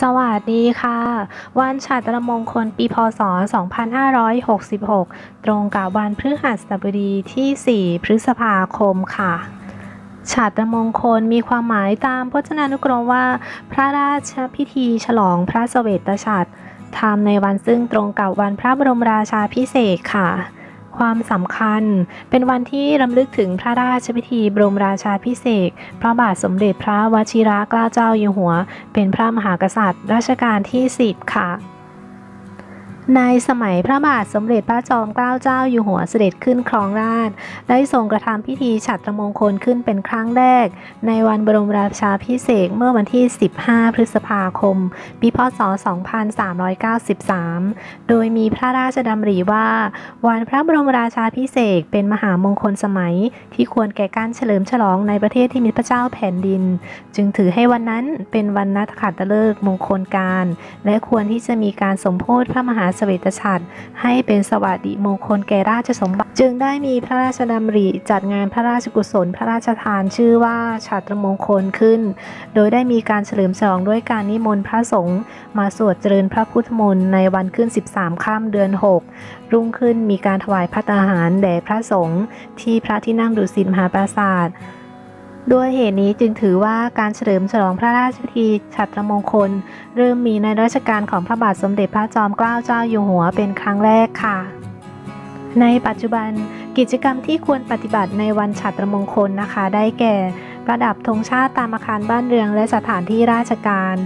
สวัสดีค่ะ วันฉัตรมงคลปีพศ 2566 ตรงกับวันพฤหัสบดีที่ 4 พฤษภาคมค่ะฉัตรมงคลมีความหมายตามพจนานุกรมว่า พระราชพิธีฉลองพระเสวตฉัตรทำในวันซึ่งตรงกับวันพระบรมราชาพิเศษค่ะ ความสำคัญ เป็นวันที่รำลึกถึงพระราชพิธีบรมราชาพิเศษพระบาทสมเด็จพระวชิรเกล้าเจ้าอยู่หัว เป็นพระมหากษัตริย์รัชกาลที่ 10 ค่ะ ในสมัยพระบาทสมเด็จพระจอมเกล้าเจ้าอยู่หัวเสด็จขึ้นครองราชย์ได้ทรงกระทำพิธีฉัตรมงคลขึ้นเป็นครั้งแรก ในวันบรมราชาพิเศษเมื่อวันที่ 15 พฤษภาคม ปีพศ 2393 โดยมีพระราชดำริว่า วันพระบรมราชาพิเศษเป็นมหามงคลสมัยที่ควรแก่การเฉลิมฉลองในประเทศที่มีพระเจ้าแผ่นดิน จึงถือให้วันนั้นเป็นวันนักขัตฤกษ์มงคลการ และควรที่จะมีการสมโพธิพระมหาเสวตฉัตรให้เป็นสวัสดิมงคลแก่ราชสมบัติ จึงได้มีพระราชดำริ จัดงานพระราชกุศล พระราชทานชื่อว่าฉัตรมงคลขึ้น โดยได้มีการเฉลิมฉลองด้วยการนิมนต์พระสงฆ์มาสวดเจริญพระพุทธมนต์ในวันขึ้น 13ค่ำเดือน 6 รุ่งขึ้นมีการถวายพระตาหารแด่พระสงฆ์ที่พระที่นั่งดุสิตมหาปราสาท ด้วยเหตุนี้จึงถือว่าการเฉลิมฉลองพระราชพิธีฉัตรมงคล เริ่มมีในรัชกาลของพระบาทสมเด็จพระจอมเกล้าเจ้าอยู่หัวเป็นครั้งแรกค่ะ ในปัจจุบันกิจกรรมที่ควรปฏิบัติในวันฉัตรมงคลนะคะ ได้แก่ ประดับธงชาติตามอาคารบ้านเรือนและสถานที่ราชการ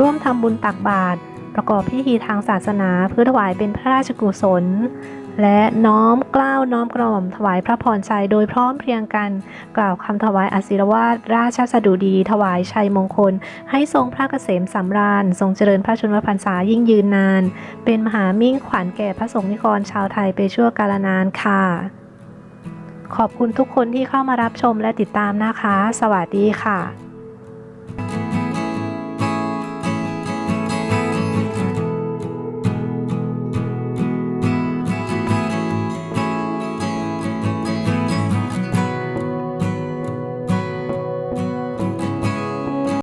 ร่วมทำบุญตักบาตรประกอบพิธีทางศาสนาเพื่อถวายเป็นพระราชกุศล และน้อมกล้าวน้อมกล่อมถวายพระพรชัยโดยพร้อมเพรียงกันกล่าวคำถวายอาศิรวาทราชสดุดี ถวายชัยมงคล ให้ทรงพระเกษมสำราญ ทรงเจริญพระชนมพรรษายิ่งยืนนาน เป็นมหามิ่งขวัญแก่พระสงฆ์นิกรชาวไทยไปชั่วกาลนานค่ะ ขอบคุณทุกคนที่เข้ามารับชมและติดตามนะคะ สวัสดีค่ะ